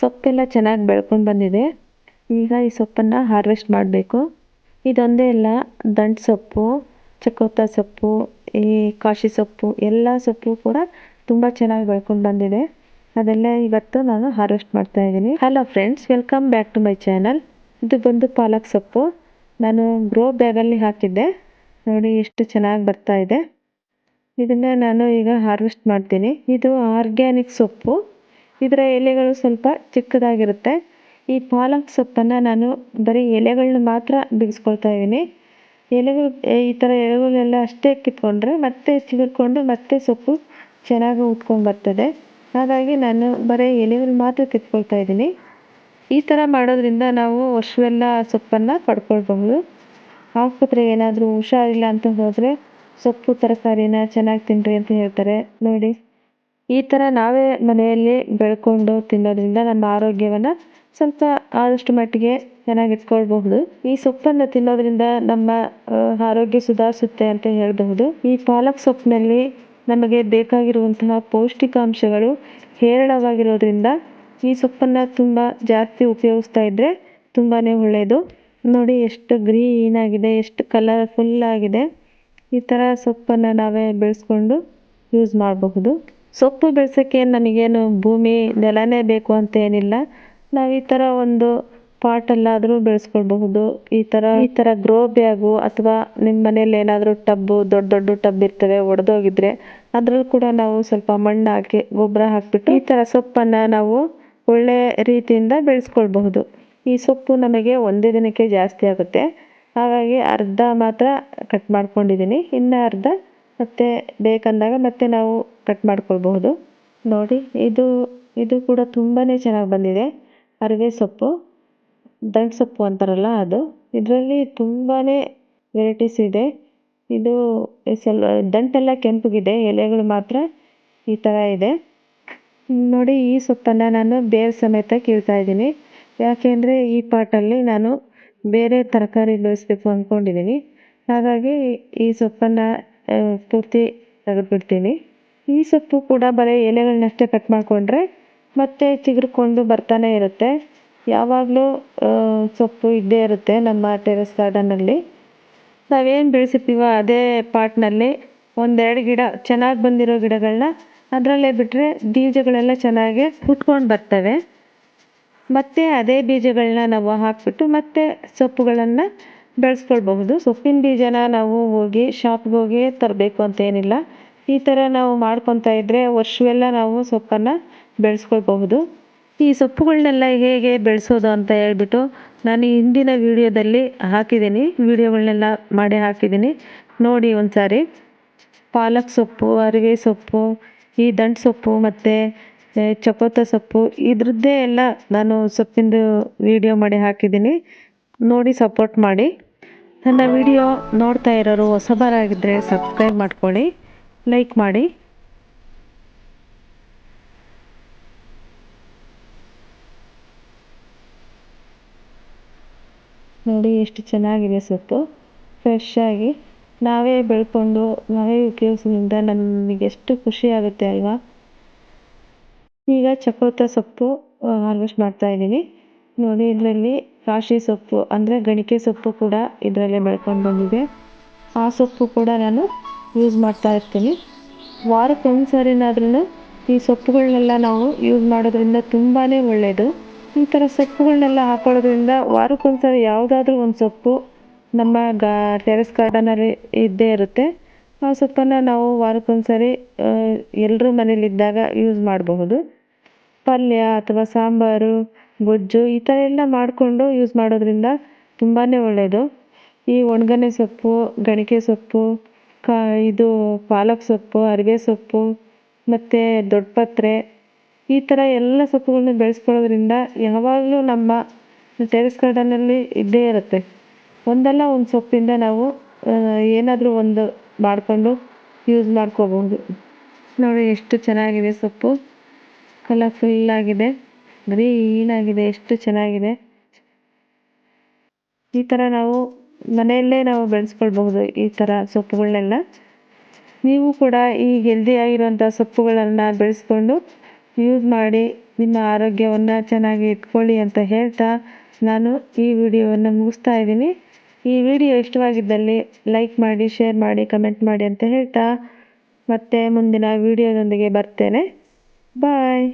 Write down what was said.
ಸೊಪ್ಪೆಲ್ಲ ಚೆನ್ನಾಗಿ ಬೆಳ್ಕೊಂಡು ಬಂದಿದೆ. ಈಗ ಈ ಸೊಪ್ಪನ್ನು ಹಾರ್ವೆಸ್ಟ್ ಮಾಡಬೇಕು. ಇದೊಂದೇ ಅಲ್ಲ, ದಂಟು ಸೊಪ್ಪು ಚಕೋತ ಸೊಪ್ಪು, ಈ ಕಾಶಿ ಸೊಪ್ಪು, ಎಲ್ಲ ಸೊಪ್ಪು ಕೂಡ ತುಂಬ ಚೆನ್ನಾಗಿ ಬೆಳ್ಕೊಂಡು ಬಂದಿದೆ. ಅದೆಲ್ಲ ಇವತ್ತು ನಾನು ಹಾರ್ವೆಸ್ಟ್ ಮಾಡ್ತಾ ಇದ್ದೀನಿ. Hello friends welcome back to my channel ಇದು ಬಂದು ಪಾಲಕ್ ಸೊಪ್ಪು. ನಾನು ಗ್ರೋ ಬ್ಯಾಗಲ್ಲಿ ಹಾಕಿದ್ದೆ. ನೋಡಿ ಎಷ್ಟು ಚೆನ್ನಾಗಿ ಬರ್ತಾ ಇದೆ. ಇದನ್ನು ನಾನು ಈಗ ಹಾರ್ವೆಸ್ಟ್ ಮಾಡ್ತೀನಿ. ಇದು ಆರ್ಗ್ಯಾನಿಕ್ ಸೊಪ್ಪು. ಇದರ ಎಲೆಗಳು ಸ್ವಲ್ಪ ಚಿಕ್ಕದಾಗಿರುತ್ತೆ. ಈ ಪಾಲಕ್ ಸೊಪ್ಪನ್ನು ನಾನು ಬರೀ ಎಲೆಗಳನ್ನ ಮಾತ್ರ ಬಿಡಿಸ್ಕೊಳ್ತಾ ಇದ್ದೀನಿ. ಎಲೆಗಳು, ಈ ಥರ ಎಲೆಗಳೆಲ್ಲ ಅಷ್ಟೇ ಕಿತ್ಕೊಂಡ್ರೆ ಮತ್ತೆ ಚಿಗುರ್ಕೊಂಡು ಮತ್ತೆ ಸೊಪ್ಪು ಚೆನ್ನಾಗಿ ಉಟ್ಕೊಂಡು ಬರ್ತದೆ. ಹಾಗಾಗಿ ನಾನು ಬರೀ ಎಲೆಗಳು ಮಾತ್ರ ಕಿತ್ಕೊಳ್ತಾ ಇದ್ದೀನಿ. ಈ ಥರ ಮಾಡೋದ್ರಿಂದ ನಾವು ವರ್ಷವೆಲ್ಲ ಸೊಪ್ಪನ್ನು ಪಡ್ಕೊಳ್ಬಹುದು. ಆಸ್ಪತ್ರೆಗೆ ಏನಾದರೂ ಹುಷಾರಿಲ್ಲ ಅಂತ ಹೋದರೆ ಸೊಪ್ಪು ತರಕಾರಿನ ಚೆನ್ನಾಗಿ ತಿನ್ನಿರಿ ಅಂತ ಹೇಳ್ತಾರೆ. ನೋಡಿ. ಈ ಥರ ನಾವೇ ಮನೆಯಲ್ಲಿ ಬೆಳ್ಕೊಂಡು ತಿನ್ನೋದ್ರಿಂದ ನಮ್ಮ ಆರೋಗ್ಯವನ್ನು ಸ್ವಲ್ಪ ಆದಷ್ಟು ಮಟ್ಟಿಗೆ ಚೆನ್ನಾಗಿಟ್ಕೊಳ್ಬಹುದು ಈ ಸೊಪ್ಪನ್ನು ತಿನ್ನೋದ್ರಿಂದ ನಮ್ಮ ಆರೋಗ್ಯ ಸುಧಾರಿಸುತ್ತೆ ಅಂತ ಹೇಳಬಹುದು. ಈ ಪಾಲಕ್ ಸೊಪ್ಪಿನಲ್ಲಿ ನಮಗೆ ಬೇಕಾಗಿರುವಂತಹ ಪೌಷ್ಟಿಕಾಂಶಗಳು ಹೇರಳವಾಗಿರೋದ್ರಿಂದ ಈ ಸೊಪ್ಪನ್ನು ತುಂಬ ಜಾಸ್ತಿ ಉಪಯೋಗಿಸ್ತಾ ಇದ್ದರೆ ತುಂಬಾ ಒಳ್ಳೆಯದು ನೋಡಿ ಎಷ್ಟು ಗ್ರೀನ್ ಆಗಿದೆ, ಎಷ್ಟು ಕಲರ್ಫುಲ್ ಆಗಿದೆ. ಈ ಥರ ಸೊಪ್ಪನ್ನು ನಾವೇ ಬೆಳೆಸ್ಕೊಂಡು ಯೂಸ್ ಮಾಡಬಹುದು. ಸೊಪ್ಪು ಬೆಳೆಸೋಕ್ಕೆ ನನಗೇನು ಭೂಮಿ ನೆಲನೇ ಬೇಕು ಅಂತ ಏನಿಲ್ಲ ನಾವು ಈ ಥರ ಒಂದು ಪಾಟಲ್ಲಾದರೂ ಬೆಳೆಸ್ಕೊಳ್ಬಹುದು. ಈ ಥರ ಈ ಥರ ಗ್ರೋ ಬ್ಯಾಗು ಅಥವಾ ನಿಮ್ಮ ಮನೇಲಿ ಏನಾದರೂ ಟಬ್ಬು ದೊಡ್ಡ ದೊಡ್ಡ ಟಬ್ ಇರ್ತವೆ, ಒಡೆದೋಗಿದ್ರೆ ಅದ್ರಲ್ಲಿ ಕೂಡ ನಾವು ಸ್ವಲ್ಪ ಮಣ್ಣು ಹಾಕಿ ಗೊಬ್ಬರ ಹಾಕಿಬಿಟ್ಟು ಈ ಥರ ಸೊಪ್ಪನ್ನು ನಾವು ಒಳ್ಳೆ ರೀತಿಯಿಂದ ಬೆಳೆಸ್ಕೊಳ್ಬಹುದು. ಈ ಸೊಪ್ಪು ನಮಗೆ ಒಂದೇ ದಿನಕ್ಕೆ ಜಾಸ್ತಿ ಆಗುತ್ತೆ. ಹಾಗಾಗಿ ಅರ್ಧ ಮಾತ್ರ ಕಟ್ ಮಾಡ್ಕೊಂಡಿದ್ದೀನಿ ಇನ್ನು ಅರ್ಧ ಮತ್ತೆ ಬೇಕಂದಾಗ ಮತ್ತೆ ನಾವು ಕಟ್ ಮಾಡ್ಕೊಳ್ಬಹುದು. ನೋಡಿ, ಇದು ಇದು ಕೂಡ ತುಂಬಾ ಚೆನ್ನಾಗಿ ಬಂದಿದೆ. ಅರಿವೆ ಸೊಪ್ಪು, ದಂಟು ಸೊಪ್ಪು ಅಂತಾರಲ್ಲ ಅದು. ಇದರಲ್ಲಿ ತುಂಬಾ ವೆರೈಟೀಸ್ ಇದೆ. ಇದು ಸ್ವಲ್ಪ ದಂಟೆಲ್ಲ ಕೆಂಪಗಿದೆ, ಎಲೆಗಳು ಮಾತ್ರ ಈ ಥರ ಇದೆ. ನೋಡಿ, ಈ ಸೊಪ್ಪನ್ನು ನಾನು ಬೇರೆ ಸಮೇತ ಕೀಳ್ತಾ ಇದ್ದೀನಿ. ಯಾಕೆಂದರೆ ಈ ಪಾಟಲ್ಲಿ ನಾನು ಬೇರೆ ತರಕಾರಿ ಬೆಳೆಸಬೇಕು ಅಂದ್ಕೊಂಡಿದ್ದೀನಿ ಹಾಗಾಗಿ ಈ ಸೊಪ್ಪನ್ನು ಪೂರ್ತಿ ತೆಗೆದುಬಿಡ್ತೀನಿ. ಈ ಸೊಪ್ಪು ಕೂಡ ಬರೀ ಎಲೆಗಳನ್ನಷ್ಟೇ ಕಟ್ ಮಾಡಿಕೊಂಡ್ರೆ ಮತ್ತೆ ಚಿಗುರ್ಕೊಂಡು ಬರ್ತಾನೆ ಇರುತ್ತೆ. ಯಾವಾಗಲೂ ಸೊಪ್ಪು ಇದ್ದೇ ಇರುತ್ತೆ ನಮ್ಮ ಟೆರೆಸ್ ಗಾರ್ಡನಲ್ಲಿ ನಾವೇನು ಬೆಳೆಸಿರ್ತೀವೋ ಅದೇ ಪಾಟ್ನಲ್ಲಿ ಒಂದೆರಡು ಗಿಡ, ಚೆನ್ನಾಗಿ ಬಂದಿರೋ ಗಿಡಗಳನ್ನ ಅದರಲ್ಲೇ ಬಿಟ್ಟರೆ ಬೀಜಗಳೆಲ್ಲ ಚೆನ್ನಾಗಿ ಹುಟ್ಕೊಂಡು ಬರ್ತವೆ. ಮತ್ತೆ ಅದೇ ಬೀಜಗಳನ್ನ ನಾವು ಹಾಕಿಬಿಟ್ಟು ಮತ್ತೆ ಸೊಪ್ಪುಗಳನ್ನು ಬೆಳೆಸ್ಕೊಳ್ಬಹುದು. ಸೊಪ್ಪಿನ ಬೀಜನ ನಾವು ಹೋಗಿ ಶಾಪ್ಗೆ ಹೋಗಿ ತರಬೇಕು ಅಂತ ಏನಿಲ್ಲ ಈ ಥರ ನಾವು ಮಾಡ್ಕೊತಾ ಇದ್ದರೆ ವರ್ಷವೆಲ್ಲ ನಾವು ಸೊಪ್ಪನ್ನು ಬೆಳೆಸ್ಕೊಳ್ಬಹುದು. ಈ ಸೊಪ್ಪುಗಳನ್ನೆಲ್ಲ ಹೇಗೆ ಬೆಳೆಸೋದು ಅಂತ ಹೇಳ್ಬಿಟ್ಟು ನಾನು ಹಿಂದಿನ ವೀಡಿಯೋದಲ್ಲಿ ಹಾಕಿದ್ದೀನಿ. ವೀಡಿಯೋಗಳನ್ನೆಲ್ಲ ಮಾಡಿ ಹಾಕಿದ್ದೀನಿ. ನೋಡಿ ಒಂದು ಸಾರಿ ಪಾಲಕ್ ಸೊಪ್ಪು, ಅರಿವೆ ಸೊಪ್ಪು, ಈ ದಂಟು ಸೊಪ್ಪು ಮತ್ತು ಚಕೋತ ಸೊಪ್ಪು ಇದ್ರದ್ದೇ ಎಲ್ಲ ನಾನು ಸೊಪ್ಪಿಂದು ವೀಡಿಯೋ ಮಾಡಿ ಹಾಕಿದ್ದೀನಿ. ನೋಡಿ ಸಪೋರ್ಟ್ ಮಾಡಿ. ನನ್ನ ವಿಡಿಯೋ ನೋಡ್ತಾ ಇರೋರು ಹೊಸಬರಾಗಿದ್ದರೆ ಸಬ್ಸ್ಕ್ರೈಬ್ ಮಾಡ್ಕೊಳ್ಳಿ, ಲೈಕ್ ಮಾಡಿ. ನೋಡಿ ಎಷ್ಟು ಚೆನ್ನಾಗಿದೆ ಸೊಪ್ಪು. ಫ್ರೆಶ್ ಆಗಿ ನಾವೇ ಬೆಳ್ಕೊಂಡು, ನಾವೇ ಉಪಯೋಗಿಸೋದ್ರಿಂದ ನಮಗೆ ಎಷ್ಟು ಖುಷಿ ಆಗುತ್ತೆ ಅಲ್ವಾ? ಈಗ ಚಕೋತ ಸೊಪ್ಪು ಹಾರ್ವೆಸ್ಟ್ ಮಾಡ್ತಾ ಇದ್ದೀನಿ. ನೋಡಿ ಇದರಲ್ಲಿ ಕಾಶಿ ಸೊಪ್ಪು, ಅಂದರೆ ಗಣಿಕೆ ಸೊಪ್ಪು ಕೂಡ ಇದರಲ್ಲೇ ಬೆಳ್ಕೊಂಡು ಬಂದಿದೆ. ಆ ಸೊಪ್ಪು ಕೂಡ ನಾನು ಯೂಸ್ ಮಾಡ್ತಾ ಇರ್ತೀನಿ. ವಾರಕ್ಕೆ ಒಂದು ಸಾರಿನಾದ್ರೂ ಈ ಸೊಪ್ಪುಗಳನ್ನೆಲ್ಲ ನಾವು ಯೂಸ್ ಮಾಡೋದ್ರಿಂದ ತುಂಬಾ ಒಳ್ಳೆಯದು ಈ ಥರ ಸೊಪ್ಪುಗಳನ್ನೆಲ್ಲ ಹಾಕೊಳ್ಳೋದ್ರಿಂದ ವಾರಕ್ಕೊಂದ್ಸರಿ ಯಾವುದಾದ್ರೂ ಒಂದು ಸೊಪ್ಪು ನಮ್ಮ ಗಾ, ಟೆರೆಸ್ ಗಾರ್ಡನಲ್ಲಿ ಇದ್ದೇ ಇರುತ್ತೆ. ಆ ಸೊಪ್ಪನ್ನು ನಾವು ವಾರಕ್ಕೊಂದ್ಸರಿ ಎಲ್ಲರೂ ಮನೇಲಿದ್ದಾಗ ಯೂಸ್ ಮಾಡಬಹುದು. ಪಲ್ಯ ಅಥವಾ ಸಾಂಬಾರು ಗೊಜ್ಜು ಈ ಥರ ಎಲ್ಲ ಮಾಡಿಕೊಂಡು ಯೂಸ್ ಮಾಡೋದರಿಂದ ತುಂಬಾ ಒಳ್ಳೆಯದು ಈ ಒಣಗನೆ ಸೊಪ್ಪು, ಗಣಿಕೆ ಸೊಪ್ಪು, ಕಾ, ಇದು ಪಾಲಕ್ ಸೊಪ್ಪು, ಅರಿವೆ ಸೊಪ್ಪು, ಮತ್ತು ದೊಡ್ಡಪತ್ರೆ ಈ ಥರ ಎಲ್ಲ ಸೊಪ್ಪುಗಳನ್ನ ಬೆಳೆಸ್ಕೊಳ್ಳೋದ್ರಿಂದ ಯಾವಾಗಲೂ ನಮ್ಮ ಟೆರೆಸ್ ಗಾರ್ಡನಲ್ಲಿ ಇದ್ದೇ ಇರುತ್ತೆ. ಒಂದಲ್ಲ ಒಂದು ಸೊಪ್ಪಿಂದ ನಾವು ಏನಾದರೂ ಒಂದು ಮಾಡಿಕೊಂಡು ಯೂಸ್ ಮಾಡ್ಕೋಬಹುದು. ನೋಡಿ ಎಷ್ಟು ಚೆನ್ನಾಗಿದೆ ಸೊಪ್ಪು. ಕಲರ್ಫುಲ್ ಆಗಿದೆ. ಗ್ರೀನಾಗಿದೆ ಎಷ್ಟು ಚೆನ್ನಾಗಿದೆ. ಈ ಥರ ನಾವು ಮನೆಯಲ್ಲೇ ನಾವು ಬೆಳೆಸ್ಕೊಳ್ಬಹುದು ಈ ಥರ ಸೊಪ್ಪುಗಳನ್ನೆಲ್ಲ ನೀವು ಕೂಡ ಈ ಹೆಲ್ದಿ ಆಗಿರುವಂಥ ಸೊಪ್ಪುಗಳನ್ನು ಬೆಳೆಸ್ಕೊಂಡು ಯೂಸ್ ಮಾಡಿ ನಿಮ್ಮ ಆರೋಗ್ಯವನ್ನು ಚೆನ್ನಾಗಿ ಇಟ್ಕೊಳ್ಳಿ ಅಂತ ಹೇಳ್ತಾ ನಾನು ಈ ವಿಡಿಯೋವನ್ನು ಮುಗಿಸ್ತಾ ಇದ್ದೀನಿ. ಈ ವಿಡಿಯೋ ಇಷ್ಟವಾಗಿದ್ದಲ್ಲಿ ಲೈಕ್ ಮಾಡಿ ಶೇರ್ ಮಾಡಿ ಕಮೆಂಟ್ ಮಾಡಿ ಅಂತ ಹೇಳ್ತಾ ಮತ್ತೆ ಮುಂದಿನ ವಿಡಿಯೋದೊಂದಿಗೆ ಬರ್ತೇನೆ. ಬಾಯ್